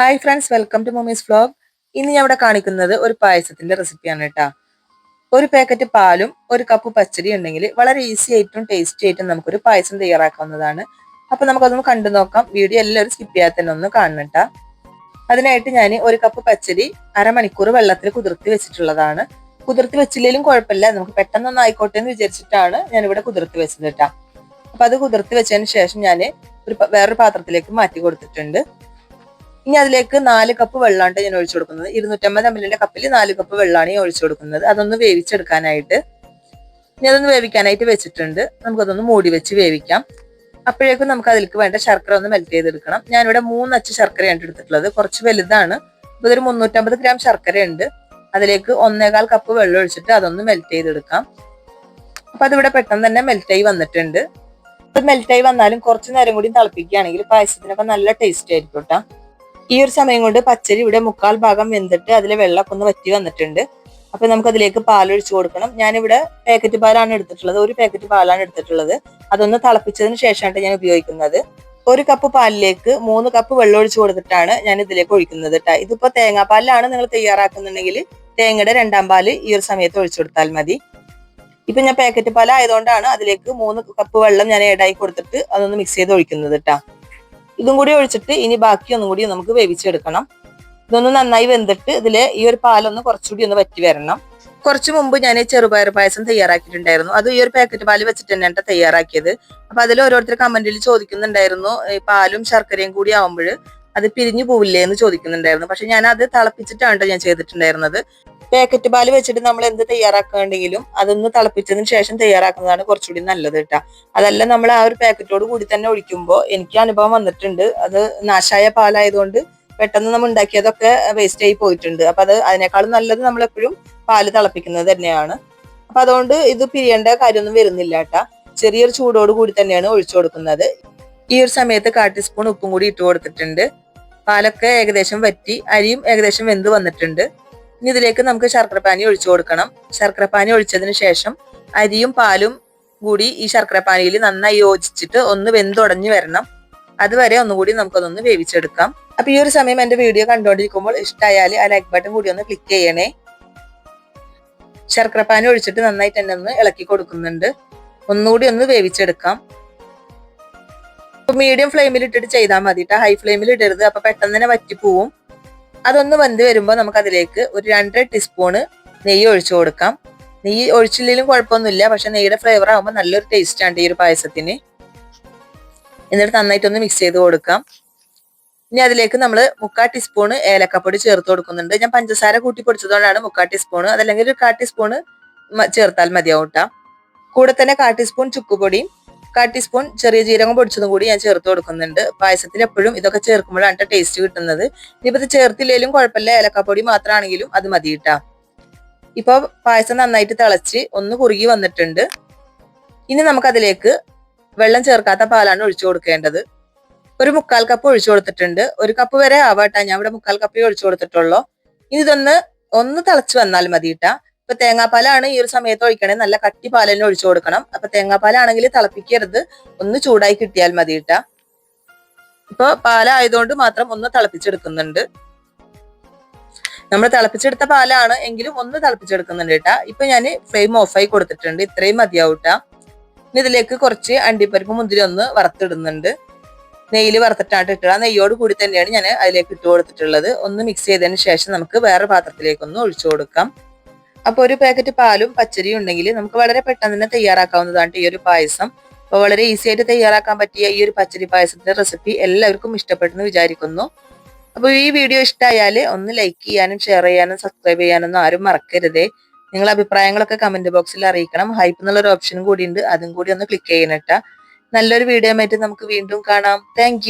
Hi friends welcome to mummy's vlog ഇന്ന് ഞാൻ ഇവിടെ കാണിക്കുന്നത് ഒരു പായസത്തിന്റെ റെസിപ്പിയാണ് കേട്ടോ ഒരു പാക്കറ്റ് പാലും ഒരു കപ്പ് പച്ചടി ഉണ്ടെങ്കിൽ വളരെ ഈസി ആയിട്ടും ടേസ്റ്റി ആയിട്ടും നമുക്കൊരു പായസം തയ്യാറാക്കാവുന്നതാണ്. അപ്പൊ നമുക്കതൊന്ന് കണ്ടു നോക്കാം. വീഡിയോ എല്ലാവരും സ്കിപ്പ് ചെയ്യാതെ തന്നെ ഒന്ന് കാണണം ട്ടാ. അതിനായിട്ട് ഞാൻ ഒരു കപ്പ് പച്ചടി അരമണിക്കൂർ വെള്ളത്തിൽ കുതിർത്തി വെച്ചിട്ടുള്ളതാണ്. കുതിർത്തി വെച്ചില്ലെങ്കിലും കുഴപ്പമില്ല. നമുക്ക് പെട്ടെന്നൊന്നും ആയിക്കോട്ടെ എന്ന് വിചാരിച്ചിട്ടാണ് ഞാൻ ഇവിടെ കുതിർത്തി വെച്ചത് കേട്ടാ അപ്പൊ അത് കുതിർത്തി വെച്ചതിന് ശേഷം ഞാൻ ഒരു വേറൊരു പാത്രത്തിലേക്ക് മാറ്റി കൊടുത്തിട്ടുണ്ട്. ഇനി അതിലേക്ക് നാല് കപ്പ് വെള്ളമാണ് ഞാൻ ഒഴിച്ചു കൊടുക്കുന്നത്. ഇരുന്നൂറ്റമ്പത് എം എല്ലിന്റെ കപ്പിൽ നാല് കപ്പ് വെള്ളമാണ് ഞാൻ ഒഴിച്ചു കൊടുക്കുന്നത്. അതൊന്ന് വേവിച്ചെടുക്കാനായിട്ട്. ഇനി അതൊന്ന് വേവിക്കാനായിട്ട് വെച്ചിട്ടുണ്ട്. നമുക്കതൊന്ന് മൂടി വെച്ച് വേവിക്കാം. അപ്പോഴേക്കും നമുക്ക് അതിലേക്ക് വേണ്ട ശർക്കര ഒന്ന് മെൽറ്റ് ചെയ്തെടുക്കണം. ഞാനിവിടെ മൂന്നച്ച് ശർക്കരയാണ് എടുത്തിട്ടുള്ളത്. കുറച്ച് വലുതാണ്. അപ്പൊ ഇതൊരു മുന്നൂറ്റമ്പത് ഗ്രാം ശർക്കര ഉണ്ട് അതിലേക്ക് ഒന്നേകാൽ കപ്പ് വെള്ളം ഒഴിച്ചിട്ട് അതൊന്ന് മെൽറ്റ് ചെയ്തെടുക്കാം. അപ്പൊ അതിവിടെ പെട്ടെന്ന് തന്നെ മെൽറ്റായി വന്നിട്ടുണ്ട്. അത് മെൽറ്റായി വന്നാലും കുറച്ച് നേരം കൂടി തിളപ്പിക്കുകയാണെങ്കിൽ പായസത്തിനൊക്കെ നല്ല ടേസ്റ്റ് ആയിരിക്കും കേട്ടോ ഈ ഒരു സമയം കൊണ്ട് പച്ചരി ഇവിടെ മുക്കാൽ ഭാഗം വെന്തിട്ട് അതിലെ വെള്ളമൊക്കെ ഒന്ന് വറ്റി വന്നിട്ടുണ്ട്. അപ്പൊ നമുക്ക് അതിലേക്ക് പാലൊഴിച്ചു കൊടുക്കണം. ഞാനിവിടെ പാക്കറ്റ് പാലാണ് എടുത്തിട്ടുള്ളത്. ഒരു പാക്കറ്റ് പാലാണ് എടുത്തിട്ടുള്ളത്. അതൊന്ന് തിളപ്പിച്ചതിന് ശേഷമാണ് ഞാൻ ഉപയോഗിക്കുന്നത്. ഒരു കപ്പ് പാലിലേക്ക് മൂന്ന് കപ്പ് വെള്ളം ഒഴിച്ചു കൊടുത്തിട്ടാണ് ഞാൻ ഇതിലേക്ക് ഒഴിക്കുന്നത് കേട്ടോ ഇതിപ്പോ തേങ്ങാപ്പാലിലാണ് നിങ്ങൾ തയ്യാറാക്കുന്നുണ്ടെങ്കിൽ തേങ്ങയുടെ രണ്ടാം പാൽ ഈ ഒരു സമയത്ത് ഒഴിച്ചു കൊടുത്താൽ മതി. ഇപ്പൊ ഞാൻ പാക്കറ്റ് പാലായതുകൊണ്ടാണ് അതിലേക്ക് മൂന്ന് കപ്പ് വെള്ളം ഞാൻ ഏടായി കൊടുത്തിട്ട് അതൊന്ന് മിക്സ് ചെയ്ത് ഒഴിക്കുന്നത് കേട്ടോ ഇതും കൂടി ഒഴിച്ചിട്ട് ഇനി ബാക്കി ഒന്നും കൂടി നമുക്ക് വേവിച്ചെടുക്കണം. ഇതൊന്ന് നന്നായി വെന്തിട്ട് ഇതിൽ ഈ ഒരു പാലൊന്ന് കുറച്ചുകൂടി ഒന്ന് വറ്റി വരണം. കുറച്ച് മുമ്പ് ഞാൻ ചെറുപയർ പായസം തയ്യാറാക്കിയിട്ടുണ്ടായിരുന്നു. അത് ഈ ഒരു പാക്കറ്റ് പാൽ വെച്ചിട്ട് തന്നെയാണ് തയ്യാറാക്കിയത്. അപ്പൊ അതിൽ ഓരോരുത്തർ കമന്റിൽ ചോദിക്കുന്നുണ്ടായിരുന്നു. ഈ പാലും ശർക്കരയും കൂടി ആവുമ്പോൾ അത് പിരിഞ്ഞു പോവില്ലേ എന്ന് ചോദിക്കുന്നുണ്ടായിരുന്നു. പക്ഷെ ഞാൻ അത് തിളപ്പിച്ചിട്ടാണ് ട്ടോ ഞാൻ ചെയ്തിട്ടുണ്ടായിരുന്നത്. പാക്കറ്റ് പാൽ വെച്ചിട്ട് നമ്മൾ എന്ത് തയ്യാറാക്കുകയാണെങ്കിലും അതൊന്ന് തിളപ്പിച്ചതിന് ശേഷം തയ്യാറാക്കുന്നതാണ് കുറച്ചുകൂടി നല്ലത് കേട്ടോ. അതല്ല നമ്മൾ ആ ഒരു പാക്കറ്റോട് കൂടി തന്നെ ഒഴിക്കുമ്പോൾ എനിക്ക് അനുഭവം വന്നിട്ടുണ്ട്. അത് നാശായ പാലായതുകൊണ്ട് പെട്ടെന്ന് നമ്മൾ ഉണ്ടാക്കിയതൊക്കെ വേസ്റ്റ് ആയി പോയിട്ടുണ്ട്. അപ്പൊ അത് അതിനേക്കാളും നല്ലത് നമ്മൾ എപ്പോഴും പാൽ തിളപ്പിക്കുന്നത് തന്നെയാണ്. അപ്പൊ അതുകൊണ്ട് ഇത് പിരിയേണ്ട കാര്യമൊന്നും വരുന്നില്ല കേട്ടാ. ചെറിയൊരു ചൂടോട് കൂടി തന്നെയാണ് ഒഴിച്ചു കൊടുക്കുന്നത്. ഈ ഒരു സമയത്ത് കാ ടീസ്പൂൺ ഉപ്പും കൂടി ഇട്ട് കൊടുത്തിട്ടുണ്ട്. പാലൊക്കെ ഏകദേശം വറ്റി അരിയും ഏകദേശം വെന്ത് വന്നിട്ടുണ്ട്. ഇനി ഇതിലേക്ക് നമുക്ക് ശർക്കരപ്പാനി ഒഴിച്ചു കൊടുക്കണം. ശർക്കരപ്പാനി ഒഴിച്ചതിന് ശേഷം അരിയും പാലും കൂടി ഈ ശർക്കരപ്പാനിയിൽ നന്നായി യോജിച്ചിട്ട് ഒന്ന് വെന്തുടഞ്ഞു വരണം. അതുവരെ ഒന്നുകൂടി നമുക്കതൊന്ന് വേവിച്ചെടുക്കാം. അപ്പൊ ഈ ഒരു സമയം എന്റെ വീഡിയോ കണ്ടുകൊണ്ടിരിക്കുമ്പോൾ ഇഷ്ടമായാൽ ആ ലൈക്ക് ബട്ടൺ കൂടി ഒന്ന് ക്ലിക്ക് ചെയ്യണേ. ശർക്കരപ്പാനി ഒഴിച്ചിട്ട് നന്നായിട്ട് തന്നെ ഒന്ന് ഇളക്കി കൊടുക്കുന്നുണ്ട്. ഒന്നുകൂടി ഒന്ന് വേവിച്ചെടുക്കാം. മീഡിയം ഫ്ലെയിമിൽ ഇട്ടിട്ട് ചെയ്താൽ മതിട്ടോ ഹൈ ഫ്ലെയിമിൽ ഇടരുത്. അപ്പൊ പെട്ടെന്ന് തന്നെ വറ്റിപ്പോവും. അതൊന്ന് വെന്ത് വരുമ്പോൾ നമുക്ക് അതിലേക്ക് ഒരു രണ്ടര ടീസ്പൂണ് നെയ്യ് ഒഴിച്ചു കൊടുക്കാം. നെയ്യ് ഒഴിച്ചില്ലെങ്കിലും കുഴപ്പമൊന്നുമില്ല. പക്ഷെ നെയ്യുടെ ഫ്ലേവർ ആകുമ്പോൾ നല്ലൊരു ടേസ്റ്റാണ് ഈ ഒരു പായസത്തിന്. എന്നിട്ട് നന്നായിട്ടൊന്ന് മിക്സ് ചെയ്ത് കൊടുക്കാം. ഇനി അതിലേക്ക് നമ്മൾ മുക്കാൽ ടീസ്പൂണ് ഏലക്കപ്പൊടി ചേർത്ത് കൊടുക്കുന്നുണ്ട്. ഞാൻ പഞ്ചസാര കൂട്ടി പൊടിച്ചതുകൊണ്ടാണ് മുക്കാൽ ടീസ്പൂണ് അതല്ലെങ്കിൽ ഒരു കാ ടീസ്പൂണ് ചേർത്താൽ മതിയാവും കൂടെ തന്നെ കാ ടീസ്പൂൺ ചുക്കുപൊടിയും കാ ടീസ്പൂൺ ചെറിയ ജീരകം പൊടിച്ചതും കൂടി ഞാൻ ചേർത്ത് കൊടുക്കുന്നുണ്ട്. പായസത്തിൽ എപ്പോഴും ഇതൊക്കെ ചേർക്കുമ്പോഴാണ് ടേസ്റ്റ് കിട്ടുന്നത്. ഇനിയിപ്പോ ഇത് ചേർത്തില്ലെങ്കിലും കുഴപ്പമില്ല. ഏലക്കാപ്പൊടി മാത്രമാണെങ്കിലും അത് മതി കിട്ടാം ഇപ്പൊ പായസം നന്നായിട്ട് തിളച്ച് ഒന്ന് കുറുകി വന്നിട്ടുണ്ട്. ഇനി നമുക്കതിലേക്ക് വെള്ളം ചേർക്കാത്ത പാലാണ് ഒഴിച്ചു കൊടുക്കേണ്ടത്. ഒരു മുക്കാൽ കപ്പ് ഒഴിച്ചു കൊടുത്തിട്ടുണ്ട്. ഒരു കപ്പ് വരെ ആവാട്ടാ. ഞാൻ ഇവിടെ മുക്കാൽ കപ്പേ ഒഴിച്ചു കൊടുത്തിട്ടുള്ളൂ. ഇനി ഇതൊന്ന് ഒന്ന് തിളച്ച് വന്നാൽ മതി ട്ടാ. ഇപ്പൊ തേങ്ങാപ്പാലാണ് ഈ ഒരു സമയത്ത് ഒഴിക്കണേ. നല്ല കട്ടി തന്നെ ഒഴിച്ചു കൊടുക്കണം. അപ്പൊ തേങ്ങാപ്പാലാണെങ്കിൽ തിളപ്പിക്കരുത്. ഒന്ന് ചൂടായി കിട്ടിയാൽ മതി ട്ടാ. ഇപ്പൊ പാലായതുകൊണ്ട് മാത്രം ഒന്ന് തിളപ്പിച്ചെടുക്കുന്നുണ്ട്. നമ്മൾ തിളപ്പിച്ചെടുത്ത പാലാണ് എങ്കിലും ഒന്ന് തിളപ്പിച്ചെടുക്കുന്നുണ്ട് കേട്ടാ ഇപ്പൊ ഞാൻ ഫ്ലെയിം ഓഫായി കൊടുത്തിട്ടുണ്ട്. ഇത്രയും മതിയാവും ട്ടാ. ഇനി ഇതിലേക്ക് കുറച്ച് അണ്ടിപ്പരിപ്പ് മുന്തിരി ഒന്ന് വറുത്തിടുന്നുണ്ട്. നെയ്യിൽ വറുത്തിട്ടാണ് ഇട്ടുക നെയ്യോട് കൂടി തന്നെയാണ് ഞാൻ അതിലേക്ക് ഇട്ട് കൊടുത്തിട്ടുള്ളത്. ഒന്ന് മിക്സ് ചെയ്തതിന് ശേഷം നമുക്ക് വേറെ പാത്രത്തിലേക്കൊന്ന് ഒഴിച്ചു കൊടുക്കാം. അപ്പൊ ഒരു പാക്കറ്റ് പാലും പച്ചരിയും ഉണ്ടെങ്കിൽ നമുക്ക് വളരെ പെട്ടെന്ന് തന്നെ തയ്യാറാക്കാവുന്നതാണ് ഈ ഒരു പായസം. അപ്പൊ വളരെ ഈസി ആയിട്ട് തയ്യാറാക്കാൻ പറ്റിയ ഈ ഒരു പച്ചരി പായസത്തിന്റെ റെസിപ്പി എല്ലാവർക്കും ഇഷ്ടപ്പെട്ടെന്ന് വിചാരിക്കുന്നു. അപ്പൊ ഈ വീഡിയോ ഇഷ്ടമായാൽ ഒന്ന് ലൈക്ക് ചെയ്യാനും ഷെയർ ചെയ്യാനും സബ്സ്ക്രൈബ് ചെയ്യാനൊന്നും ആരും മറക്കരുതേ. നിങ്ങളുടെ അഭിപ്രായങ്ങളൊക്കെ കമന്റ് ബോക്സിൽ അറിയിക്കണം. ഹൈപ്പ് എന്നുള്ള ഒരു ഓപ്ഷനും കൂടി ഉണ്ട്. അതും കൂടി ഒന്ന് ക്ലിക്ക് ചെയ്യണട്ടാ നല്ലൊരു വീഡിയോ ആയിട്ട് നമുക്ക് വീണ്ടും കാണാം. താങ്ക്